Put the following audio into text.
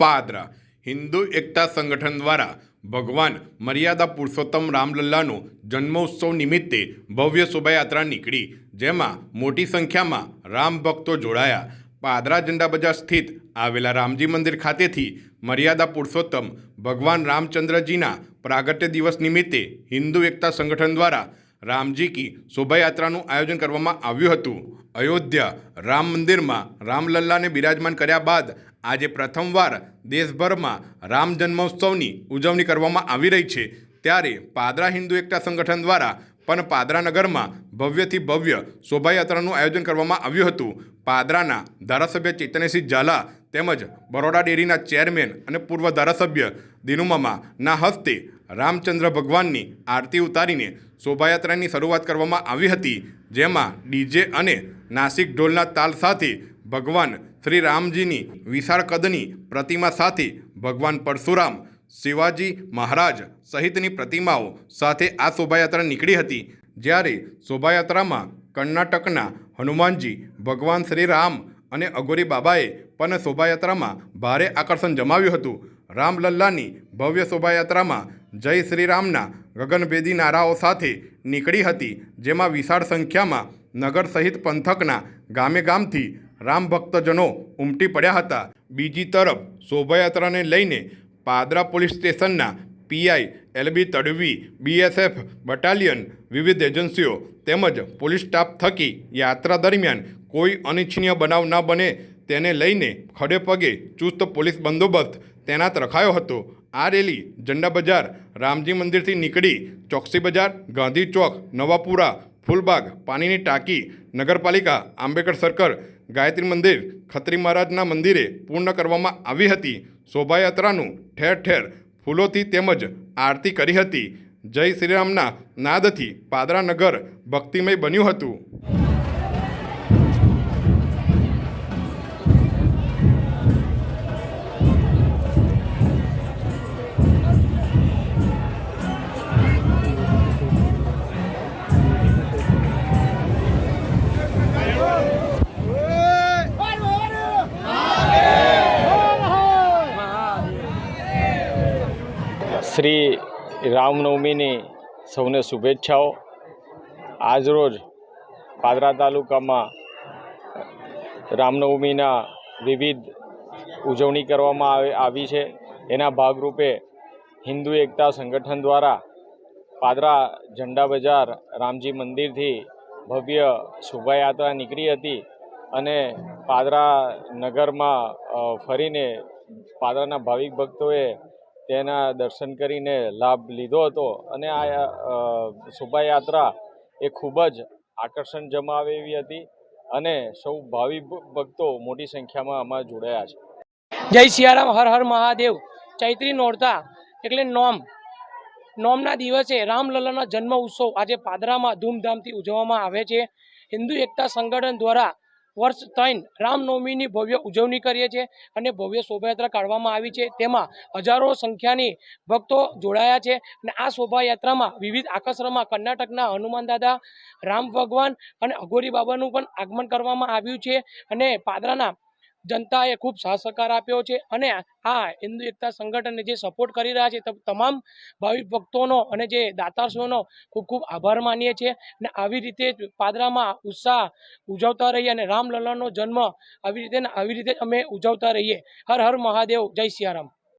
પાદરા. હિન્દુ એકતા સંગઠન દ્વારા ભગવાન મર્યાદા પુરુષોત્તમ રામલલ્લાનો જન્મોત્સવ નિમિત્તે ભવ્ય શોભાયાત્રા નીકળી, જેમાં મોટી સંખ્યામાં રામ ભક્તો જોડાયા. પાદરા ઝંડા બજાર સ્થિત આવેલા રામજી મંદિર ખાતેથી મર્યાદા પુરુષોત્તમ ભગવાન રામચંદ્રજીના પ્રાગટ્ય દિવસ નિમિત્તે હિન્દુ એકતા સંગઠન દ્વારા રામજી કી શોભાયાત્રાનું આયોજન કરવામાં આવ્યું હતું. અયોધ્યા રામ મંદિરમાં રામલલ્લાને બિરાજમાન કર્યા બાદ આજે પ્રથમવાર દેશભરમાં રામ જન્મોત્સવની ઉજવણી કરવામાં આવી રહી છે. ત્યારે પાદરા હિન્દુ એકતા સંગઠન દ્વારા પણ પાદરા નગરમાં ભવ્યથી ભવ્ય શોભાયાત્રાનું આયોજન કરવામાં આવ્યું હતું. પાદરાના ધારાસભ્ય ચેતનેસિંહ ઝાલા તેમજ બરોડા ડેરીના ચેરમેન અને પૂર્વ ધારાસભ્ય દિનુમામાના હસ્તે રામચંદ્ર ભગવાનની આરતી ઉતારીને શોભાયાત્રાની શરૂઆત કરવામાં આવી હતી. જેમાં ડીજે અને નાસિક ઢોલના તાલ સાથે ભગવાન શ્રી રામજીની વિશાળ કદની પ્રતિમા સાથે ભગવાન પરશુરામ, શિવાજી મહારાજ સહિતની પ્રતિમાઓ સાથે આ શોભાયાત્રા નીકળી હતી. જ્યારે શોભાયાત્રામાં કર્ણાટકના હનુમાનજી, ભગવાન શ્રી રામ અને અઘોરી બાબાએ પણ શોભાયાત્રામાં ભારે આકર્ષણ જમાવ્યું હતું. રામલલ્લાની ભવ્ય શોભાયાત્રામાં જય શ્રી રામના ગગનભેદી નારાઓ સાથે નીકળી હતી, જેમાં વિશાળ સંખ્યામાં નગર સહિત પંથકના ગામે ગામથી રામ ભક્તજનો ઉમટી પડ્યા હતા. બીજી તરફ શોભાયાત્રાને લઈને પાદરા પોલીસ સ્ટેશનના PI LB Tadvi, BSF battalion, વિવિધ એજન્સીઓ તેમજ પોલીસ સ્ટાફ થકી યાત્રા દરમિયાન કોઈ અનિચ્છનીય બનાવ ન બને તેને લઈને ખડે પગે ચુસ્ત પોલીસ બંદોબસ્ત તૈનાત રખાયો હતો. આ રેલી ઝંડા બજાર, રામજી મંદિરથી નીકળી ચોકસી બજાર, ગાંધી ચોક, નવાપુરા, ફૂલબાગ, પાણીની ટાંકી, નગરપાલિકા, આંબેડકર સર્કલ ગાયત્રી મંદિર ખત્રી મહારાજના મંદિરે પૂર્ણ કરવામાં આવી હતી. શોભાયાત્રાનું ઠેર ઠેર ફૂલોથી તેમજ આરતી કરી હતી. જય શ્રીરામના નાદથી પાદરા નગર ભક્તિમય બન્યું હતું. શ્રી રામનવમીની સૌને શુભેચ્છાઓ. આજરોજ પાદરા તાલુકામાં રામનવમીના વિવિધ ઉજવણી કરવામાં આવે છે. એના ભાગરૂપે હિન્દુ એકતા સંગઠન દ્વારા પાદરા ઝંડા બજાર રામજી મંદિરથી ભવ્ય શોભાયાત્રા નીકળી હતી અને પાદરા નગરમાં ફરીને પાદરાના ભાવિક ભક્તોએ તેના દર્શન કરીને લાભ લીધો હતો અને આ શોભાયાત્રા એ ખૂબ જ આકર્ષણ જમાવે એવી હતી અને સૌ ભાવિ ભક્તો મોટી સંખ્યામાં આમાં જોડાયા છે. જય સિયારામ હર હર મહાદેવ. ચૈત્રી નોરતા એટલે નોમ. નોમના દિવસે રામલલ્લાના જન્મ ઉત્સવ આજે પાદરામાં ધૂમધામથી ઉજવવામાં આવે છે. હિન્દુ એકતા સંગઠન દ્વારા વર્ષ ત્રણ રામનવમીની ભવ્ય ઉજવણી કરીએ છીએ અને ભવ્ય શોભાયાત્રા કાઢવામાં આવી છે. તેમાં હજારો સંખ્યાની ભક્તો જોડાયા છે અને આ શોભાયાત્રામાં વિવિધ આકર્ષણમાં કર્ણાટકના હનુમાન દાદા, રામ ભગવાન અને અઘોરી બાબાનું પણ આગમન કરવામાં આવ્યું છે અને પાદરાના જનતાએ ખૂબ સાથ સહકાર આપ્યો છે અને આ હિન્દુ એકતા સંગઠનને જે સપોર્ટ કરી રહ્યા છે તમામ ભાવિક ભક્તોનો અને જે દાતાશ્રીઓનો ખૂબ ખૂબ આભાર માનીએ છીએ અને આવી રીતે જ પાદરામાં ઉત્સાહ ઉજવતા રહીએ અને રામલલ્લાનો જન્મ આવી રીતે આવી રીતે અમે ઉજવતા રહીએ. હર હર મહાદેવ, જય સિયારામ.